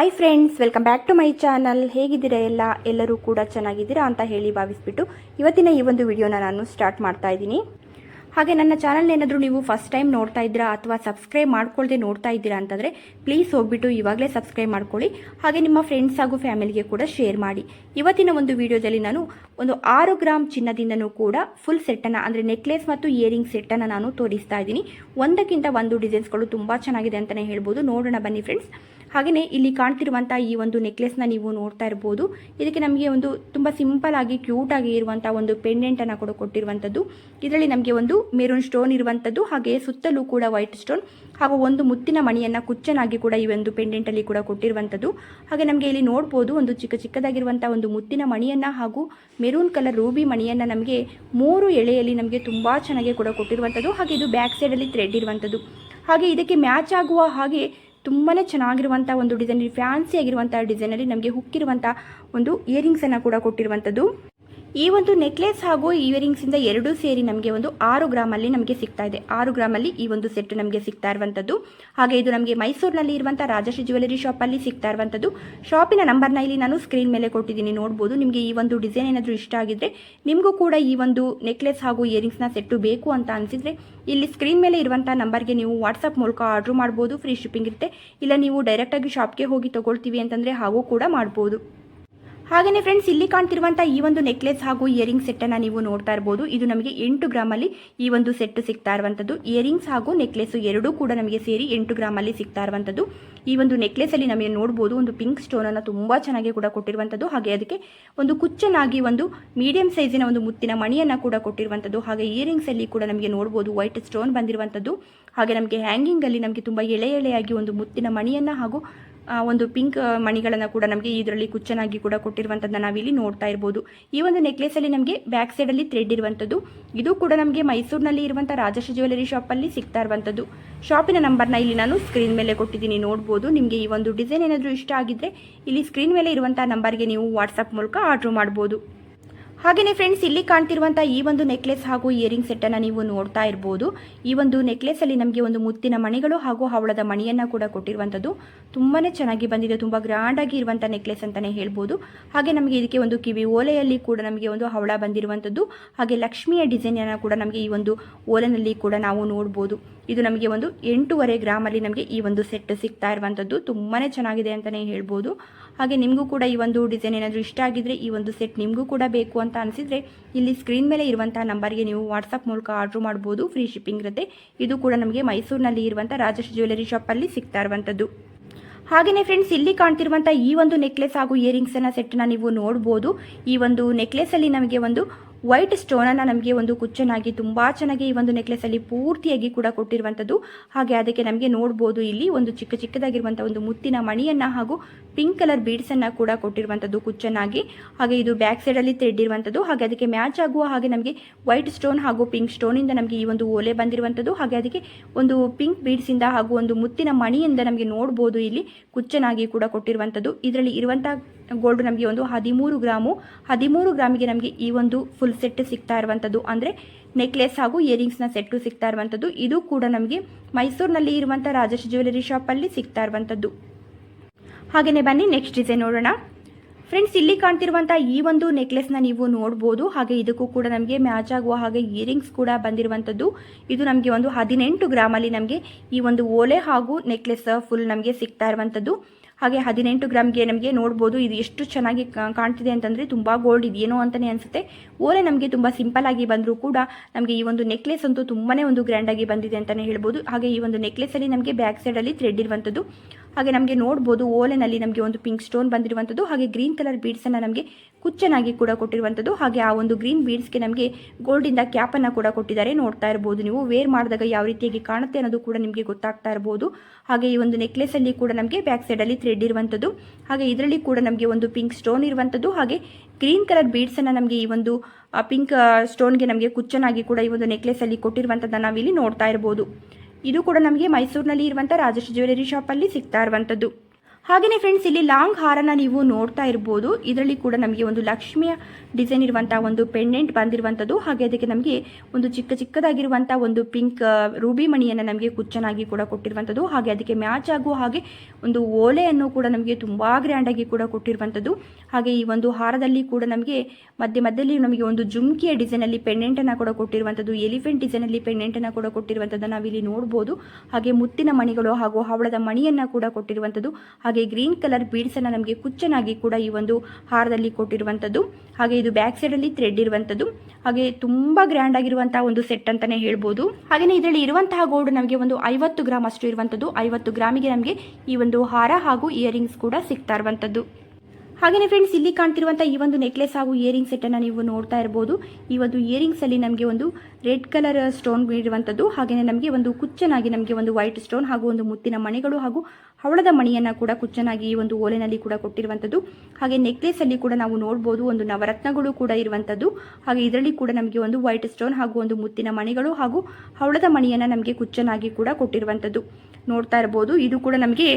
Hi friends welcome back to my channel ಹೇಗಿದ್ದೀರಾ ಎಲ್ಲ? ಎಲ್ಲರೂ ಕೂಡ ಚೆನ್ನಾಗಿದ್ದೀರಾ ಅಂತ ಹೇಳಿ ಭಾವಿಸ್ಬಿಟ್ಟು ಇವತ್ತಿನ ಈ ಒಂದು ವಿಡಿಯೋನ ನಾನು ಸ್ಟಾರ್ಟ್ ಮಾಡ್ತಾ ಇದ್ದೀನಿ. ಹಾಗೆ ನನ್ನ ಚಾನಲ್ ಏನಾದರೂ ನೀವು ಫಸ್ಟ್ ಟೈಮ್ ನೋಡ್ತಾ ಇದ್ದೀರಾ ಅಥವಾ ಸಬ್ಸ್ಕ್ರೈಬ್ ಮಾಡ್ಕೊಳ್ಳದೆ ನೋಡ್ತಾ ಇದ್ದೀರಾ ಅಂತಂದರೆ ಪ್ಲೀಸ್ ಹೋಗ್ಬಿಟ್ಟು ಇವಾಗಲೇ ಸಬ್ಸ್ಕ್ರೈಬ್ ಮಾಡ್ಕೊಳ್ಳಿ. ಹಾಗೆ ನಿಮ್ಮ ಫ್ರೆಂಡ್ಸ್ ಹಾಗೂ ಫ್ಯಾಮಿಲಿಗೆ ಕೂಡ ಶೇರ್ ಮಾಡಿ. ಇವತ್ತಿನ ಒಂದು ವಿಡಿಯೋದಲ್ಲಿ ನಾನು ಒಂದು ಆರು ಗ್ರಾಮ್ ಚಿನ್ನದಿಂದನೂ ಕೂಡ ಫುಲ್ ಸೆಟ್ಟನ್ನು ಅಂದರೆ ನೆಕ್ಲೆಸ್ ಮತ್ತು ಇಯರಿಂಗ್ ಸೆಟ್ಟನ್ನು ನಾನು ತೋರಿಸ್ತಾ ಇದ್ದೀನಿ. ಒಂದಕ್ಕಿಂತ ಒಂದು ಡಿಸೈನ್ಸ್ಗಳು ತುಂಬ ಚೆನ್ನಾಗಿದೆ ಅಂತಲೇ ಹೇಳ್ಬೋದು. ನೋಡೋಣ ಬನ್ನಿ ಫ್ರೆಂಡ್ಸ್ ಹಾಗೆಯೇ ಇಲ್ಲಿ ಕಾಣ್ತಿರುವಂಥ ಈ ಒಂದು ನೆಕ್ಲೆಸ್ನ ನೀವು ನೋಡ್ತಾ ಇರ್ಬೋದು. ಇದಕ್ಕೆ ನಮಗೆ ಒಂದು ತುಂಬ ಸಿಂಪಲ್ ಆಗಿ ಕ್ಯೂಟ್ ಆಗಿ ಇರುವಂಥ ಒಂದು ಪೆಂಡೆಂಟನ್ನು ಕೂಡ ಕೊಟ್ಟಿರುವಂಥದ್ದು. ಇದರಲ್ಲಿ ನಮಗೆ ಒಂದು ಮೆರೂನ್ ಸ್ಟೋನ್ ಇರುವಂಥದ್ದು, ಹಾಗೆ ಸುತ್ತಲೂ ಕೂಡ ವೈಟ್ ಸ್ಟೋನ್ ಹಾಗೂ ಒಂದು ಮುತ್ತಿನ ಮಣಿಯನ್ನು ಕುಚ್ಚನಾಗಿ ಕೂಡ ಈ ಒಂದು ಪೆಂಡೆಂಟಲ್ಲಿ ಕೂಡ ಕೊಟ್ಟಿರುವಂಥದ್ದು. ಹಾಗೆ ನಮಗೆ ಇಲ್ಲಿ ನೋಡ್ಬೋದು, ಒಂದು ಚಿಕ್ಕ ಚಿಕ್ಕದಾಗಿರುವಂಥ ಒಂದು ಮುತ್ತಿನ ಮಣಿಯನ್ನು ಹಾಗೂ ಮೆರೂನ್ ಕಲರ್ ರೂಬಿ ಮಣಿಯನ್ನು ನಮಗೆ ಮೂರು ಎಳೆಯಲ್ಲಿ ನಮಗೆ ತುಂಬ ಚೆನ್ನಾಗಿ ಕೂಡ ಕೊಟ್ಟಿರುವಂಥದ್ದು. ಹಾಗೆ ಇದು ಬ್ಯಾಕ್ ಸೈಡಲ್ಲಿ ಥ್ರೆಡ್ ಇರುವಂಥದ್ದು. ಹಾಗೆ ಇದಕ್ಕೆ ಮ್ಯಾಚ್ ಆಗುವ ಹಾಗೆ ತುಂಬಾ ಚೆನ್ನಾಗಿರುವಂಥ ಒಂದು ಡಿಸೈನ್ ಫ್ಯಾನ್ಸಿ ಆಗಿರುವಂಥ ಡಿಸೈನಲ್ಲಿ ನಮಗೆ ಹುಕ್ಕಿರುವಂಥ ಒಂದು ಇಯರಿಂಗ್ಸನ್ನು ಕೂಡ ಕೊಟ್ಟಿರುವಂಥದ್ದು ಈ ಒಂದು ನೆಕ್ಲೆಸ್ ಹಾಗೂ ಇಯರಿಂಗ್ಸಿಂದ ಎರಡೂ ಸೇರಿ ನಮಗೆ ಒಂದು ಆರು ಗ್ರಾಮಲ್ಲಿ ನಮಗೆ ಸಿಗ್ತಾ ಇದೆ. ಆರು ಗ್ರಾಮಲ್ಲಿ ಈ ಒಂದು ಸೆಟ್ ನಮಗೆ ಸಿಗ್ತಾ ಇರುವಂಥದ್ದು ಹಾಗೆ ಇದು ನಮಗೆ ಮೈಸೂರಿನಲ್ಲಿ ಇರುವಂಥ ರಾಜಶ್ರೀ ಜ್ಯುವೆಲರಿ ಶಾಪಲ್ಲಿ ಸಿಗ್ತಾ ಇರುವಂಥದ್ದು ಶಾಪಿನ ನಂಬರ್ನ ಇಲ್ಲಿ ನಾನು ಸ್ಕ್ರೀನ್ ಮೇಲೆ ಕೊಟ್ಟಿದ್ದೀನಿ, ನೋಡ್ಬೋದು. ನಿಮಗೆ ಈ ಒಂದು ಡಿಸೈನ್ ಏನಾದರೂ ಇಷ್ಟ ಆಗಿದ್ರೆ ನಿಮಗೂ ಕೂಡ ಈ ಒಂದು ನೆಕ್ಲೆಸ್ ಹಾಗೂ ಇಯರಿಂಗ್ಸ್ನ ಸೆಟ್ಟು ಬೇಕು ಅಂತ ಅನಿಸಿದ್ರೆ ಇಲ್ಲಿ ಸ್ಕ್ರೀನ್ ಮೇಲೆ ಇರುವಂಥ ನಂಬರ್ಗೆ ನೀವು ವಾಟ್ಸಪ್ ಮೂಲಕ ಆರ್ಡ್ರ್ ಮಾಡ್ಬೋದು. ಫ್ರೀ ಶಿಪ್ಪಿಂಗ್ ಇರುತ್ತೆ. ಇಲ್ಲ ನೀವು ಡೈರೆಕ್ಟಾಗಿ ಶಾಪ್ಗೆ ಹೋಗಿ ತೊಗೊಳ್ತೀವಿ ಅಂತಂದರೆ ಹಾಗೂ ಕೂಡ ಮಾಡ್ಬೋದು. ಹಾಗೆಯೇ ಫ್ರೆಂಡ್ಸ್ ಇಲ್ಲಿ ಕಾಣ್ತಿರುವಂಥ ಈ ಒಂದು ನೆಕ್ಲೆಸ್ ಹಾಗೂ ಇಯರಿಂಗ್ ಸೆಟ್ಟನ್ನು ನೀವು ನೋಡ್ತಾ ಇರ್ಬೋದು. ಇದು ನಮಗೆ ಎಂಟು ಗ್ರಾಮಲ್ಲಿ ಈ ಒಂದು ಸೆಟ್ ಸಿಗ್ತಾ ಇರುವಂಥದ್ದು ಇಯರಿಂಗ್ಸ್ ಹಾಗೂ ನೆಕ್ಲೆಸ್ ಎರಡೂ ಕೂಡ ನಮಗೆ ಸೇರಿ ಎಂಟು ಗ್ರಾಮಲ್ಲಿ ಸಿಗ್ತಾ ಇರುವಂಥದ್ದು ಈ ಒಂದು ನೆಕ್ಲೆಸಲ್ಲಿ ನಮಗೆ ನೋಡ್ಬೋದು, ಒಂದು ಪಿಂಕ್ ಸ್ಟೋನನ್ನು ತುಂಬ ಚೆನ್ನಾಗಿ ಕೂಡ ಕೊಟ್ಟಿರುವಂಥದ್ದು ಹಾಗೆ ಅದಕ್ಕೆ ಒಂದು ಕುಚ್ಚನಾಗಿ ಒಂದು ಮೀಡಿಯಂ ಸೈಜಿನ ಒಂದು ಮುತ್ತಿನ ಮಣಿಯನ್ನು ಕೂಡ ಕೊಟ್ಟಿರುವಂಥದ್ದು ಹಾಗೆ ಇಯರಿಂಗ್ಸಲ್ಲಿ ಕೂಡ ನಮಗೆ ನೋಡ್ಬೋದು ವೈಟ್ ಸ್ಟೋನ್ ಬಂದಿರುವಂಥದ್ದು ಹಾಗೆ ನಮಗೆ ಹ್ಯಾಂಗಿಂಗಲ್ಲಿ ನಮಗೆ ತುಂಬ ಎಳೆ ಎಳೆಯಾಗಿ ಒಂದು ಮುತ್ತಿನ ಮಣಿಯನ್ನು ಹಾಗೂ ಒಂದು ಪಿಂಕ್ ಮಣಿಗಳನ್ನು ಕೂಡ ನಮಗೆ ಇದರಲ್ಲಿ ಕುಚ್ಚನಾಗಿ ಕೂಡ ಕೊಟ್ಟಿರುವಂಥದ್ದನ್ನ ನಾವಿಲ್ಲಿ ನೋಡ್ತಾ ಇರ್ಬೋದು. ಈ ಒಂದು ನೆಕ್ಲೆಸಲ್ಲಿ ನಮಗೆ ಬ್ಯಾಕ್ ಸೈಡಲ್ಲಿ ಥ್ರೆಡ್ ಇರುವಂಥದ್ದು ಇದು ಕೂಡ ನಮಗೆ ಮೈಸೂರಿನಲ್ಲಿ ಇರುವಂಥ ರಾಜಶ್ರೀ ಜ್ಯುವೆಲರಿ ಶಾಪಲ್ಲಿ ಸಿಗ್ತಾ ಇರುವಂಥದ್ದು ಶಾಪಿನ ನಂಬರ್ನ ಇಲ್ಲಿ ನಾನು ಸ್ಕ್ರೀನ್ ಮೇಲೆ ಕೊಟ್ಟಿದ್ದೀನಿ, ನೋಡ್ಬೋದು. ನಿಮಗೆ ಈ ಒಂದು ಡಿಸೈನ್ ಏನಾದರೂ ಇಷ್ಟ ಆಗಿದ್ರೆ ಇಲ್ಲಿ ಸ್ಕ್ರೀನ್ ಮೇಲೆ ಇರುವಂಥ ನಂಬರ್ಗೆ ನೀವು ವಾಟ್ಸಪ್ ಮೂಲಕ ಆರ್ಡ್ರ್ ಮಾಡ್ಬೋದು. ಹಾಗೆಯೇ ಫ್ರೆಂಡ್ಸ್ ಇಲ್ಲಿ ಕಾಣ್ತಿರುವಂಥ ಈ ಒಂದು ನೆಕ್ಲೆಸ್ ಹಾಗೂ ಇಯರಿಂಗ್ ಸೆಟ್ಟನ್ನು ನೀವು ನೋಡ್ತಾ ಇರ್ಬೋದು. ಈ ಒಂದು ನೆಕ್ಲೆಸಲ್ಲಿ ನಮಗೆ ಒಂದು ಮುತ್ತಿನ ಮಣಿಗಳು ಹಾಗೂ ಹವಳದ ಮಣಿಯನ್ನು ಕೂಡ ಕೊಟ್ಟಿರುವಂಥದ್ದು ತುಂಬಾ ಚೆನ್ನಾಗಿ ಬಂದಿದೆ, ತುಂಬ ಗ್ರ್ಯಾಂಡಾಗಿ ಇರುವಂಥ ನೆಕ್ಲೆಸ್ ಅಂತಲೇ ಹೇಳ್ಬೋದು. ಹಾಗೆ ನಮಗೆ ಇದಕ್ಕೆ ಒಂದು ಕಿವಿ ಓಲೆಯಲ್ಲಿ ಕೂಡ ನಮಗೆ ಒಂದು ಹವಳ ಬಂದಿರುವಂಥದ್ದು ಹಾಗೆ ಲಕ್ಷ್ಮಿಯ ಡಿಸೈನನ್ನು ಕೂಡ ನಮಗೆ ಈ ಒಂದು ಓಲೆನಲ್ಲಿ ಕೂಡ ನಾವು ನೋಡ್ಬೋದು. ಇದು ನಮಗೆ ಒಂದು ಎಂಟೂವರೆ ಗ್ರಾಮಲ್ಲಿ ನಮಗೆ ಈ ಒಂದು ಸೆಟ್ ಸಿಗ್ತಾ ಇರುವಂಥದ್ದು ತುಂಬಾ ಚೆನ್ನಾಗಿದೆ ಅಂತಲೇ ಹೇಳ್ಬೋದು. ಹಾಗೆ ನಿಮಗೂ ಕೂಡ ಈ ಒಂದು ಡಿಸೈನ್ ಏನಾದರೂ ಇಷ್ಟ ಆಗಿದ್ರೆ ಈ ಒಂದು ಸೆಟ್ ನಿಮಗೂ ಕೂಡ ಬೇಕು ಅಂತ ಅನಿಸಿದರೆ ಇಲ್ಲಿ ಸ್ಕ್ರೀನ್ ಮೇಲೆ ಇರುವಂಥ ನಂಬರ್ಗೆ ನೀವು ವಾಟ್ಸಪ್ ಮೂಲಕ ಆರ್ಡ್ರ್ ಮಾಡ್ಬೋದು. ಫ್ರೀ ಶಿಪ್ಪಿಂಗ್ ಇರುತ್ತೆ. ಇದು ಕೂಡ ನಮಗೆ ಮೈಸೂರಿನಲ್ಲಿ ಇರುವಂಥ ರಾಜೇಶ್ ಜ್ಯುವೆಲರಿ ಶಾಪಲ್ಲಿ ಸಿಗ್ತಾ ಇರುವಂಥದ್ದು ಹಾಗೆಯೇ ಫ್ರೆಂಡ್ಸ್ ಇಲ್ಲಿ ಕಾಣ್ತಿರುವಂಥ ಈ ಒಂದು ನೆಕ್ಲೆಸ್ ಹಾಗೂ ಇಯರಿಂಗ್ಸನ್ನು ಸೆಟ್ನ ನೀವು ನೋಡ್ಬೋದು. ಈ ಒಂದು ನೆಕ್ಲೆಸಲ್ಲಿ ನಮಗೆ ಒಂದು ವೈಟ್ ಸ್ಟೋನನ್ನು ನಮಗೆ ಒಂದು ಕುಚ್ಚನಾಗಿ ತುಂಬ ಚೆನ್ನಾಗಿ ಈ ಒಂದು ನೆಕ್ಲೆಸಲ್ಲಿ ಪೂರ್ತಿಯಾಗಿ ಕೂಡ ಕೊಟ್ಟಿರುವಂಥದ್ದು ಹಾಗೆ ಅದಕ್ಕೆ ನಮಗೆ ನೋಡ್ಬೋದು ಇಲ್ಲಿ ಒಂದು ಚಿಕ್ಕ ಚಿಕ್ಕದಾಗಿರುವಂಥ ಒಂದು ಮುತ್ತಿನ ಮಣಿಯನ್ನು ಹಾಗೂ ಪಿಂಕ್ ಕಲರ್ ಬೀಡ್ಸನ್ನು ಕೂಡ ಕೊಟ್ಟಿರುವಂಥದ್ದು ಕುಚ್ಚನಾಗಿ ಹಾಗೆ ಇದು ಬ್ಯಾಕ್ ಸೈಡಲ್ಲಿ ಥ್ರೆಡ್ ಹಾಗೆ ಅದಕ್ಕೆ ಮ್ಯಾಚ್ ಆಗುವ ಹಾಗೆ ನಮಗೆ ವೈಟ್ ಸ್ಟೋನ್ ಹಾಗೂ ಪಿಂಕ್ ಸ್ಟೋನಿಂದ ನಮಗೆ ಈ ಒಂದು ಓಲೆ ಬಂದಿರುವಂಥದ್ದು ಹಾಗೆ ಅದಕ್ಕೆ ಒಂದು ಪಿಂಕ್ ಬೀಡ್ಸಿಂದ ಹಾಗೂ ಒಂದು ಮುತ್ತಿನ ಮಣಿಯಿಂದ ನಮಗೆ ನೋಡ್ಬೋದು ಇಲ್ಲಿ ಕುಚ್ಚನಾಗಿ ಕೂಡ ಕೊಟ್ಟಿರುವಂಥದ್ದು ಇದರಲ್ಲಿ ಇರುವಂಥ ಗೋಲ್ಡ್ ನಮಗೆ ಒಂದು ಹದಿಮೂರು ಗ್ರಾಮು. ಹದಿಮೂರು ಗ್ರಾಮಿಗೆ ನಮಗೆ ಈ ಒಂದು ಫುಲ್ ಸೆಟ್ ಸಿಗ್ತಾ ಇರುವಂಥದ್ದು ಅಂದರೆ ನೆಕ್ಲೆಸ್ ಹಾಗೂ ಇಯರಿಂಗ್ಸ್ನ ಸೆಟ್ಟು ಸಿಗ್ತಾ ಇರುವಂಥದ್ದು ಇದು ಕೂಡ ನಮಗೆ ಮೈಸೂರಿನಲ್ಲಿ ಇರುವಂಥ ರಾಜೇಶ್ ಜ್ಯುವೆಲರಿ ಶಾಪಲ್ಲಿ ಸಿಗ್ತಾ ಇರುವಂಥದ್ದು ಹಾಗೆಯೇ ಬನ್ನಿ ನೆಕ್ಸ್ಟ್ ಡಿಸೈನ್ ನೋಡೋಣ. ಫ್ರೆಂಡ್ಸ್ ಇಲ್ಲಿ ಕಾಣ್ತಿರುವಂಥ ಈ ಒಂದು ನೆಕ್ಲೆಸ್ನ ನೀವು ನೋಡ್ಬೋದು. ಹಾಗೆ ಇದಕ್ಕೂ ಕೂಡ ನಮಗೆ ಮ್ಯಾಚ್ ಆಗುವ ಹಾಗೆ ಇಯರಿಂಗ್ಸ್ ಕೂಡ ಬಂದಿರುವಂಥದ್ದು ಇದು ನಮಗೆ ಒಂದು ಹದಿನೆಂಟು ಗ್ರಾಮಲ್ಲಿ ನಮಗೆ ಈ ಒಂದು ಓಲೆ ಹಾಗೂ ನೆಕ್ಲೆಸ್ ಫುಲ್ ನಮಗೆ ಸಿಗ್ತಾ ಇರುವಂಥದ್ದು ಹಾಗೆ ಹದಿನೆಂಟು ಗ್ರಾಮ್ಗೆ ನಮಗೆ ನೋಡ್ಬೋದು, ಇದು ಎಷ್ಟು ಚೆನ್ನಾಗಿ ಕಾಣ್ತಿದೆ ಅಂತಂದರೆ ತುಂಬ ಗೋಲ್ಡ್ ಇದೆಯೇನೋ ಅಂತಲೇ ಅನಿಸುತ್ತೆ. ಓಲೆ ನಮಗೆ ತುಂಬ ಸಿಂಪಲ್ ಆಗಿ ಬಂದರೂ ಕೂಡ ನಮಗೆ ಈ ಒಂದು ನೆಕ್ಲೆಸ್ ಅಂತೂ ತುಂಬಾ ಒಂದು ಗ್ರ್ಯಾಂಡಾಗಿ ಬಂದಿದೆ ಅಂತಲೇ ಹೇಳ್ಬೋದು. ಹಾಗೆ ಈ ಒಂದು ನೆಕ್ಲೆಸಲ್ಲಿ ನಮಗೆ ಬ್ಯಾಕ್ ಸೈಡಲ್ಲಿ ಥ್ರೆಡ್ ಇರುವಂಥದ್ದು ಹಾಗೆ ನಮಗೆ ನೋಡ್ಬೋದು, ಓಲೆನಲ್ಲಿ ನಮಗೆ ಒಂದು ಪಿಂಕ್ ಸ್ಟೋನ್ ಬಂದಿರುವಂಥದ್ದು, ಹಾಗೆ ಗ್ರೀನ್ ಕಲರ್ ಬೀಡ್ಸನ್ನು ನಮಗೆ ಕುಚ್ಚನಾಗಿ ಕೂಡ ಕೊಟ್ಟಿರುವಂಥದ್ದು, ಹಾಗೆ ಆ ಒಂದು ಗ್ರೀನ್ ಬೀಡ್ಸ್ಗೆ ನಮಗೆ ಗೋಲ್ಡಿಂದ ಕ್ಯಾಪನ್ನು ಕೂಡ ಕೊಟ್ಟಿದ್ದಾರೆ. ನೋಡ್ತಾ ಇರ್ಬೋದು ನೀವು ವೇರ್ ಮಾಡಿದಾಗ ಯಾವ ರೀತಿಯಾಗಿ ಕಾಣುತ್ತೆ ಅನ್ನೋದು ಕೂಡ ನಿಮಗೆ ಗೊತ್ತಾಗ್ತಾ ಇರ್ಬೋದು. ಹಾಗೆ ಈ ಒಂದು ನೆಕ್ಲೆಸಲ್ಲಿ ಕೂಡ ನಮಗೆ ಬ್ಯಾಕ್ ಸೈಡಲ್ಲಿ ಥ್ರೆಡ್ ಇರುವಂಥದ್ದು, ಹಾಗೆ ಇದರಲ್ಲಿ ಕೂಡ ನಮಗೆ ಒಂದು ಪಿಂಕ್ ಸ್ಟೋನ್ ಇರುವಂಥದ್ದು, ಹಾಗೆ ಗ್ರೀನ್ ಕಲರ್ ಬೀಡ್ಸನ್ನು ನಮಗೆ ಈ ಒಂದು ಪಿಂಕ್ ಸ್ಟೋನ್ಗೆ ನಮಗೆ ಕುಚ್ಚನಾಗಿ ಕೂಡ ಈ ಒಂದು ನೆಕ್ಲೆಸಲ್ಲಿ ಕೊಟ್ಟಿರುವಂಥದ್ದನ್ನು ನಾವಿಲ್ಲಿ ನೋಡ್ತಾ ಇರ್ಬೋದು. ಇದು ಕೂಡ ನಮಗೆ ಮೈಸೂರಿನಲ್ಲಿ ಇರುವಂಥ ರಾಜೇಶ್ ಜ್ಯುವೆಲರಿ ಶಾಪಲ್ಲಿ ಸಿಗ್ತಾ ಇರುವಂಥದ್ದು. ಹಾಗೆಯೇ ಫ್ರೆಂಡ್ಸ್ ಇಲ್ಲಿ ಲಾಂಗ್ ಹಾರನ ನೀವು ನೋಡ್ತಾ ಇರ್ಬೋದು. ಇದರಲ್ಲಿ ಕೂಡ ನಮಗೆ ಒಂದು ಲಕ್ಷ್ಮಿಯ ಡಿಸೈನ್ ಇರುವಂಥ ಒಂದು ಪೆಂಡೆಂಟ್ ಬಂದಿರುವಂಥದ್ದು ಹಾಗೆ ಅದಕ್ಕೆ ನಮಗೆ ಒಂದು ಚಿಕ್ಕ ಚಿಕ್ಕದಾಗಿರುವಂಥ ಒಂದು ಪಿಂಕ್ ರೂಬಿ ಮಣಿಯನ್ನು ನಮಗೆ ಕುಚ್ಚನಾಗಿ ಕೂಡ ಕೊಟ್ಟಿರುವಂಥದ್ದು ಹಾಗೆ ಅದಕ್ಕೆ ಮ್ಯಾಚ್ ಆಗುವ ಹಾಗೆ ಒಂದು ಓಲೆಯನ್ನು ಕೂಡ ನಮಗೆ ತುಂಬ ಗ್ರ್ಯಾಂಡಾಗಿ ಕೂಡ ಕೊಟ್ಟಿರುವಂಥದ್ದು ಹಾಗೆ ಈ ಒಂದು ಹಾರದಲ್ಲಿ ಕೂಡ ನಮಗೆ ಮಧ್ಯೆ ಮಧ್ಯದಲ್ಲಿ ನಮಗೆ ಒಂದು ಜುಮ್ಕಿಯ ಡಿಸೈನಲ್ಲಿ ಪೆಂಡೆಂಟನ್ನು ಕೂಡ ಕೊಟ್ಟಿರುವಂಥದ್ದು ಎಲಿಫೆಂಟ್ ಡಿಸೈನಲ್ಲಿ ಪೆಂಡೆಂಟನ್ನು ಕೂಡ ಕೊಟ್ಟಿರುವಂಥದ್ದು ನಾವಿಲ್ಲಿ ನೋಡ್ಬೋದು. ಹಾಗೆ ಮುತ್ತಿನ ಮಣಿಗಳು ಹಾಗೂ ಹವಳದ ಮಣಿಯನ್ನು ಕೂಡ ಕೊಟ್ಟಿರುವಂಥದ್ದು ಹಾಗೆ ಗ್ರೀನ್ ಕಲರ್ ಬೀಡ್ಸನ್ನು ನಮಗೆ ಕುಚ್ಚನಾಗಿ ಕೂಡ ಈ ಒಂದು ಹಾರದಲ್ಲಿ ಕೊಟ್ಟಿರುವಂಥದ್ದು ಹಾಗೆ ಇದು ಬ್ಯಾಕ್ ಸೈಡಲ್ಲಿ ಥ್ರೆಡ್ ಇರುವಂಥದ್ದು ಹಾಗೆ ತುಂಬ ಗ್ರ್ಯಾಂಡ್ ಆಗಿರುವಂತಹ ಒಂದು ಸೆಟ್ ಅಂತಾನೆ ಹೇಳ್ಬೋದು. ಹಾಗೆಯೇ ಇದರಲ್ಲಿ ಇರುವಂತಹ ಗೋಲ್ಡ್ ನಮಗೆ ಒಂದು ಐವತ್ತು ಗ್ರಾಮ್ ಅಷ್ಟು ಇರುವಂಥದ್ದು ಐವತ್ತು ಗ್ರಾಮಿಗೆ ನಮಗೆ ಈ ಒಂದು ಹಾರ ಹಾಗೂ ಇಯರಿಂಗ್ಸ್ ಕೂಡ ಸಿಗ್ತಾ ಇರುವಂಥದ್ದು ಹಾಗೆಯೇ ಫ್ರೆಂಡ್ಸ್ ಇಲ್ಲಿ ಕಾಣ್ತಿರುವಂಥ ಈ ಒಂದು ನೆಕ್ಲೆಸ್ ಹಾಗೂ ಇಯರಿಂಗ್ ಸೆಟ್ಟನ್ನು ನೀವು ನೋಡ್ತಾ ಇರ್ಬೋದು. ಈ ಒಂದು ಇಯರಿಂಗ್ಸ್ ಅಲ್ಲಿ ನಮಗೆ ಒಂದು ರೆಡ್ ಕಲರ್ ಸ್ಟೋನ್ ಇರುವಂಥದ್ದು ಹಾಗೆಯೇ ನಮಗೆ ಒಂದು ಕುಚ್ಚನಾಗಿ ನಮಗೆ ಒಂದು ವೈಟ್ ಸ್ಟೋನ್ ಹಾಗೂ ಒಂದು ಮುತ್ತಿನ ಮಣಿಗಳು ಹಾಗೂ ಹವಳದ ಮಣಿಯನ್ನು ಕೂಡ ಕುಚ್ಚನಾಗಿ ಈ ಒಂದು ಓಲೆನಲ್ಲಿ ಕೂಡ ಕೊಟ್ಟಿರುವಂಥದ್ದು ಹಾಗೆ ನೆಕ್ಲೆಸ್ ಅಲ್ಲಿ ಕೂಡ ನಾವು ನೋಡ್ಬೋದು ಒಂದು ನವರತ್ನಗಳು ಕೂಡ ಇರುವಂಥದ್ದು ಹಾಗೆ ಇದರಲ್ಲಿ ಕೂಡ ನಮಗೆ ಒಂದು ವೈಟ್ ಸ್ಟೋನ್ ಹಾಗೂ ಒಂದು ಮುತ್ತಿನ ಮಣಿಗಳು ಹಾಗೂ ಹವಳದ ಮಣಿಯನ್ನು ನಮಗೆ ಕುಚ್ಚನಾಗಿ ಕೂಡ ಕೊಟ್ಟಿರುವಂಥದ್ದು ನೋಡ್ತಾ ಇರ್ಬೋದು. ಇದು ಕೂಡ ನಮಗೆ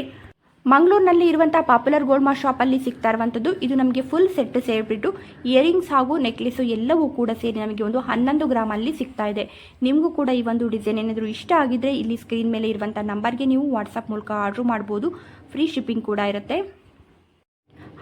ಮಂಗಳೂರಿನಲ್ಲಿ ಇರುವಂಥ ಪಾಪ್ಯುಲರ್ ಗೋಲ್ಡ್ ಮಾ ಶಾಪಲ್ಲಿ ಸಿಗ್ತಾ ಇರುವಂಥದ್ದು ಇದು ನಮಗೆ ಫುಲ್ ಸೆಟ್ ಸೇರಿಬಿಟ್ಟು ಇಯರಿಂಗ್ಸ್ ಹಾಗೂ ನೆಕ್ಲೆಸು ಎಲ್ಲವೂ ಕೂಡ ಸೇರಿ ನಮಗೆ ಒಂದು ಹನ್ನೊಂದು ಗ್ರಾಮಲ್ಲಿ ಸಿಗ್ತಾ ಇದೆ. ನಿಮಗೂ ಕೂಡ ಈ ಒಂದು ಡಿಸೈನ್ ಏನಾದರೂ ಇಷ್ಟ ಆಗಿದ್ರೆ ಇಲ್ಲಿ ಸ್ಕ್ರೀನ್ ಮೇಲೆ ಇರುವಂಥ ನಂಬರ್ಗೆ ನೀವು ವಾಟ್ಸಪ್ ಮೂಲಕ ಆರ್ಡ್ರ್ ಮಾಡ್ಬೋದು. ಫ್ರೀ ಶಿಪ್ಪಿಂಗ್ ಕೂಡ ಇರುತ್ತೆ.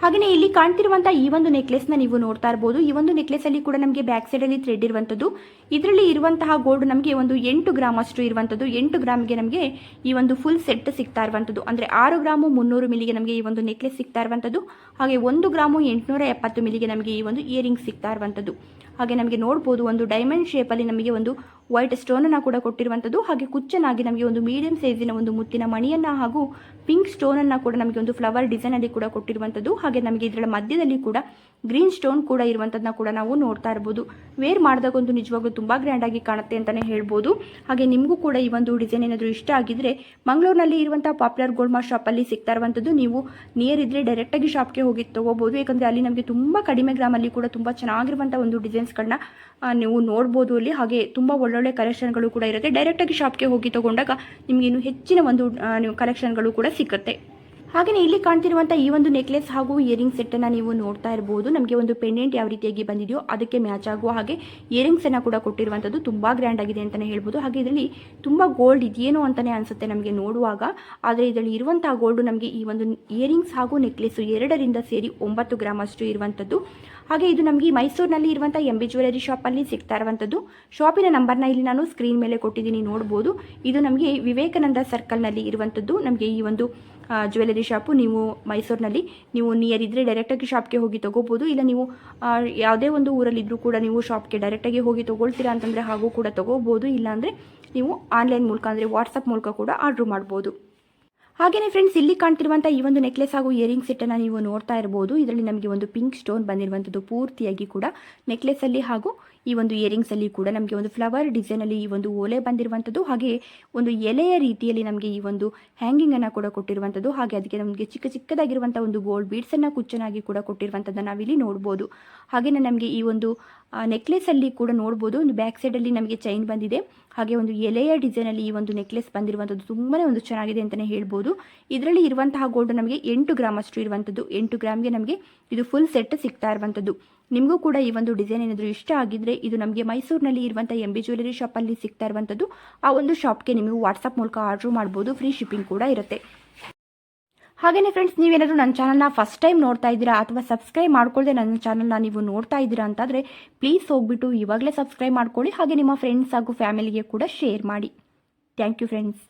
ಹಾಗೆಯೇ ಇಲ್ಲಿ ಕಾಣ್ತಿರುವಂತಹ ಈ ಒಂದು ನೆಕ್ಲೆಸ್ನ ನೀವು ನೋಡ್ತಾ ಇರಬಹುದು ಈ ಒಂದು ನೆಕ್ಲೆಸ್ ಅಲ್ಲಿ ಕೂಡ ನಮಗೆ ಬ್ಯಾಕ್ ಸೈಡ್ ಅಲ್ಲಿ ಥ್ರೆಡ್ ಇರುವಂತದ್ದು. ಇದರಲ್ಲಿ ಇರುವಂತಹ ಗೋಲ್ಡ್ ನಮಗೆ ಒಂದು ಎಂಟು ಗ್ರಾಮ್ ಅಷ್ಟು ಇರುವಂತದ್ದು. ಎಂಟು ಗ್ರಾಮ್ಗೆ ನಮಗೆ ಈ ಒಂದು ಫುಲ್ ಸೆಟ್ ಸಿಗ್ತಾ ಇರುವಂತದ್ದು. ಅಂದ್ರೆ ಆರು ಗ್ರಾಮು ಮುನ್ನೂರು ಮಿಲಿಗೆ ನಮಗೆ ಈ ಒಂದು ನೆಕ್ಲೆಸ್ ಸಿಗ್ತಾ ಇರುವಂತದ್ದು. ಹಾಗೆ ಒಂದು ಗ್ರಾಮು ಎಂಟುನೂರ ಎಪ್ಪತ್ತು ಮಿಲಿಗೆ ನಮಗೆ ಈ ಒಂದು ಇಯರಿಂಗ್ ಸಿಗ್ತಾ ಇರುವಂಥದ್ದು ಹಾಗೆ ನಮಗೆ ನೋಡ್ಬೋದು ಒಂದು ಡೈಮಂಡ್ ಶೇಪಲ್ಲಿ ನಮಗೆ ಒಂದು ವೈಟ್ ಸ್ಟೋನನ್ನು ಕೂಡ ಕೊಟ್ಟಿರುವಂಥದ್ದು. ಹಾಗೆ ಕುಚ್ಚನಾಗಿ ನಮಗೆ ಒಂದು ಮೀಡಿಯಂ ಸೈಜಿನ ಒಂದು ಮುತ್ತಿನ ಮಣಿಯನ್ನು ಹಾಗೂ ಪಿಂಕ್ ಸ್ಟೋನನ್ನು ಕೂಡ ನಮಗೆ ಒಂದು ಫ್ಲವರ್ ಡಿಸೈನಲ್ಲಿ ಕೂಡ ಕೊಟ್ಟಿರುವಂಥದ್ದು. ಹಾಗೆ ನಮಗೆ ಇದರ ಮಧ್ಯದಲ್ಲಿ ಕೂಡ ಗ್ರೀನ್ ಸ್ಟೋನ್ ಕೂಡ ಇರುವಂಥದ್ದನ್ನ ಕೂಡ ನಾವು ನೋಡ್ತಾ ಇರ್ಬೋದು. ವೇರ್ ಮಾಡಿದಾಗ ಒಂದು ನಿಜವಾಗ್ಲೂ ತುಂಬ ಗ್ರ್ಯಾಂಡಾಗಿ ಕಾಣುತ್ತೆ ಅಂತಲೇ ಹೇಳ್ಬೋದು. ಹಾಗೆ ನಿಮಗೂ ಕೂಡ ಈ ಒಂದು ಡಿಸೈನ್ ಏನಾದರೂ ಇಷ್ಟ ಆಗಿದ್ರೆ ಮಂಗಳೂರಿನಲ್ಲಿ ಇರುವಂಥ ಪಾಪ್ಯುಲರ್ ಗೋಲ್ಡ್ ಮಾರ್ ಶಾಪಲ್ಲಿ ಸಿಗ್ತಾ ಇರುವಂಥದ್ದು ನೀವು ನಿಯರ್ ಇದ್ದರೆ ಡೈರೆಕ್ಟಾಗಿ ಶಾಪ್ಗೆ ಹೋಗಿ ತೊಗೋಬೋದು. ಯಾಕಂದರೆ ಅಲ್ಲಿ ನಮಗೆ ತುಂಬ ಕಡಿಮೆ ಗ್ರಾಮಲ್ಲಿ ಕೂಡ ತುಂಬ ಚೆನ್ನಾಗಿರುವಂಥ ಒಂದು ಡಿಸೈನ್ಸ್ಗಳನ್ನ ನೀವು ನೋಡ್ಬೋದು ಅಲ್ಲಿ. ಹಾಗೆ ತುಂಬ ಒಳ್ಳೊಳ್ಳೆ ಕಲೆಕ್ಷನ್ಗಳು ಕೂಡ ಇರುತ್ತೆ. ಡೈರೆಕ್ಟಾಗಿ ಶಾಪ್ಗೆ ಹೋಗಿ ತೊಗೊಂಡಾಗ ನಿಮಗೆ ಇನ್ನು ಹೆಚ್ಚಿನ ಒಂದು ನೀವು ಕಲೆಕ್ಷನ್ಗಳು ಕೂಡ ಸಿಗುತ್ತೆ. ಹಾಗೆಯೇ ಇಲ್ಲಿ ಕಾಣ್ತಿರುವಂಥ ಈ ಒಂದು ನೆಕ್ಲೆಸ್ ಹಾಗೂ ಇಯರಿಂಗ್ ಸೆಟ್ಟನ್ನು ನೀವು ನೋಡ್ತಾ ಇರ್ಬೋದು. ನಮಗೆ ಒಂದು ಪೆಂಡೆಂಟ್ ಯಾವ ರೀತಿಯಾಗಿ ಬಂದಿದೆಯೋ ಅದಕ್ಕೆ ಮ್ಯಾಚ್ ಆಗುವ ಹಾಗೆ ಇಯರಿಂಗ್ಸ್ ಇಯರಿಂಗ್ಸನ್ನು ಕೂಡ ಕೊಟ್ಟಿರುವಂಥದ್ದು ತುಂಬ ಗ್ರ್ಯಾಂಡ್ ಆಗಿದೆ ಅಂತಲೇ ಹೇಳ್ಬೋದು. ಹಾಗೆ ಇದರಲ್ಲಿ ತುಂಬ ಗೋಲ್ಡ್ ಇದೆಯೇನೋ ಅಂತಾನೆ ಅನಿಸುತ್ತೆ ನಮಗೆ ನೋಡುವಾಗ. ಆದರೆ ಇದರಲ್ಲಿ ಇರುವಂಥ ಗೋಲ್ಡು ನಮಗೆ ಈ ಒಂದು ಇಯರಿಂಗ್ಸ್ ಹಾಗೂ ನೆಕ್ಲೆಸ್ ಎರಡರಿಂದ ಸೇರಿ ಒಂಬತ್ತು ಗ್ರಾಮ್ ಅಷ್ಟು ಇರುವಂಥದ್ದು ಹಾಗೆ ಇದು ನಮಗೆ ಮೈಸೂರಿನಲ್ಲಿ ಇರುವಂಥ ಎಂ ಬಿ ಜ್ಯುವೆಲರಿ ಶಾಪಲ್ಲಿ ಸಿಗ್ತಾ ಇರುವಂಥದ್ದು ಶಾಪಿನ ನಂಬರ್ನ ಇಲ್ಲಿ ನಾನು ಸ್ಕ್ರೀನ್ ಮೇಲೆ ಕೊಟ್ಟಿದ್ದೀನಿ ನೋಡ್ಬೋದು. ಇದು ನಮಗೆ ವಿವೇಕಾನಂದ ಸರ್ಕಲ್ನಲ್ಲಿ ಇರುವಂಥದ್ದು ನಮಗೆ ಈ ಒಂದು ಜ್ಯುವೆಲರಿ ಶಾಪು ನೀವು ಮೈಸೂರಿನಲ್ಲಿ, ನೀವು ನಿಯರ್ ಇದ್ದರೆ ಡೈರೆಕ್ಟಾಗಿ ಶಾಪ್ಗೆ ಹೋಗಿ ತೊಗೋಬೋದು. ಇಲ್ಲ ನೀವು ಯಾವುದೇ ಒಂದು ಊರಲ್ಲಿದ್ದರೂ ಕೂಡ ನೀವು ಶಾಪ್ಗೆ ಡೈರೆಕ್ಟಾಗಿ ಹೋಗಿ ತೊಗೊಳ್ತೀರಾ ಅಂತಂದರೆ ಹಾಗೂ ಕೂಡ ತೊಗೋಬೋದು. ಇಲ್ಲಾಂದರೆ ನೀವು ಆನ್ಲೈನ್ ಮೂಲಕ ಅಂದರೆ ವಾಟ್ಸಪ್ ಮೂಲಕ ಕೂಡ ಆರ್ಡ್ರ್ ಮಾಡ್ಬೋದು. ಹಾಗೆಯೇ ಫ್ರೆಂಡ್ಸ್ ಇಲ್ಲಿ ಕಾಣ್ತಿರುವಂಥ ಈ ಒಂದು ನೆಕ್ಲೆಸ್ ಹಾಗೂ ಇಯರಿಂಗ್ ಸೆಟ್ಟನ್ನು ನೀವು ನೋಡ್ತಾ ಇರ್ಬೋದು. ಇದರಲ್ಲಿ ನಮಗೆ ಒಂದು ಪಿಂಕ್ ಸ್ಟೋನ್ ಬಂದಿರುವಂಥದ್ದು ಪೂರ್ತಿಯಾಗಿ ಕೂಡ ನೆಕ್ಲೆಸಲ್ಲಿ ಹಾಗೂ ಈ ಒಂದು ಇಯರಿಂಗ್ಸಲ್ಲಿ ಕೂಡ ನಮಗೆ ಒಂದು ಫ್ಲವರ್ ಡಿಸೈನಲ್ಲಿ ಈ ಒಂದು ಓಲೆ ಬಂದಿರುವಂಥದ್ದು ಹಾಗೆ ಒಂದು ಎಲೆಯ ರೀತಿಯಲ್ಲಿ ನಮಗೆ ಈ ಒಂದು ಹ್ಯಾಂಗಿಂಗನ್ನು ಕೂಡ ಕೊಟ್ಟಿರುವಂಥದ್ದು ಹಾಗೆ ಅದಕ್ಕೆ ನಮಗೆ ಚಿಕ್ಕ ಚಿಕ್ಕದಾಗಿರುವಂಥ ಒಂದು ಗೋಲ್ಡ್ ಬೀಡ್ಸನ್ನು ಕುಚ್ಚನಾಗಿ ಕೂಡ ಕೊಟ್ಟಿರುವಂಥದ್ದನ್ನು ನಾವಿಲ್ಲಿ ನೋಡ್ಬೋದು. ಹಾಗೆಯೇ ನಮಗೆ ಈ ಒಂದು ನೆಕ್ಲೆಸಲ್ಲಿ ಕೂಡ ನೋಡ್ಬೋದು. ಒಂದು ಬ್ಯಾಕ್ ಸೈಡಲ್ಲಿ ನಮಗೆ ಚೈನ್ ಬಂದಿದೆ. ಹಾಗೆ ಒಂದು ಎಲೆಯ ಡಿಸೈನಲ್ಲಿ ಈ ಒಂದು ನೆಕ್ಲೆಸ್ ಬಂದಿರುವಂಥದ್ದು ತುಂಬಾ ಒಂದು ಚೆನ್ನಾಗಿದೆ ಅಂತಲೇ ಹೇಳ್ಬೋದು. ಇದರಲ್ಲಿ ಇರುವಂತಹ ಗೋಲ್ಡ್ ನಮಗೆ ಎಂಟು ಗ್ರಾಮ್ ಅಷ್ಟು ಇರುವಂಥದ್ದು. ಎಂಟು ಗ್ರಾಮ್ಗೆ ನಮಗೆ ಇದು ಫುಲ್ ಸೆಟ್ ಸಿಗ್ತಾ ಇರುವಂಥದ್ದು. ನಿಮಗೂ ಕೂಡ ಈ ಒಂದು ಡಿಸೈನ್ ಏನಾದರೂ ಇಷ್ಟ ಆಗಿದ್ರೆ ಇದು ನಮಗೆ ಮೈಸೂರಿನಲ್ಲಿ ಇರುವಂಥ ಎಂ ಬಿ ಜ್ಯುವೆಲರಿ ಶಾಪಲ್ಲಿ ಸಿಗ್ತಾ ಇರುವಂಥದ್ದು. ಆ ಒಂದು ಶಾಪ್ಗೆ ನೀವು ವಾಟ್ಸಪ್ ಮೂಲಕ ಆರ್ಡ್ರ್ ಮಾಡ್ಬೋದು. ಫ್ರೀ ಶಿಪ್ಪಿಂಗ್ ಕೂಡ ಇರುತ್ತೆ. ಹಾಗೆಯೇ ಫ್ರೆಂಡ್ಸ್ ನೀವೇನಾದರೂ ನನ್ನ ಚಾನಲ್ನ ಫಸ್ಟ್ ಟೈಮ್ ನೋಡ್ತಾ ಇದ್ದೀರಾ ಅಥವಾ ಸಬ್ಸ್ಕ್ರೈಬ್ ಮಾಡ್ಕೊಳ್ಳದೆ ನನ್ನ ಚಾನಲ್ನ ನೀವು ನೋಡ್ತಾ ಇದ್ದೀರಾ ಅಂತಾದರೆ ಪ್ಲೀಸ್ ಹೋಗ್ಬಿಟ್ಟು ಇವಾಗಲೇ ಸಬ್ಸ್ಕ್ರೈಬ್ ಮಾಡ್ಕೊಳ್ಳಿ ಹಾಗೆ ನಿಮ್ಮ ಫ್ರೆಂಡ್ಸ್ ಹಾಗೂ ಫ್ಯಾಮಿಲಿಗೆ ಕೂಡ ಶೇರ್ ಮಾಡಿ. Thank you friends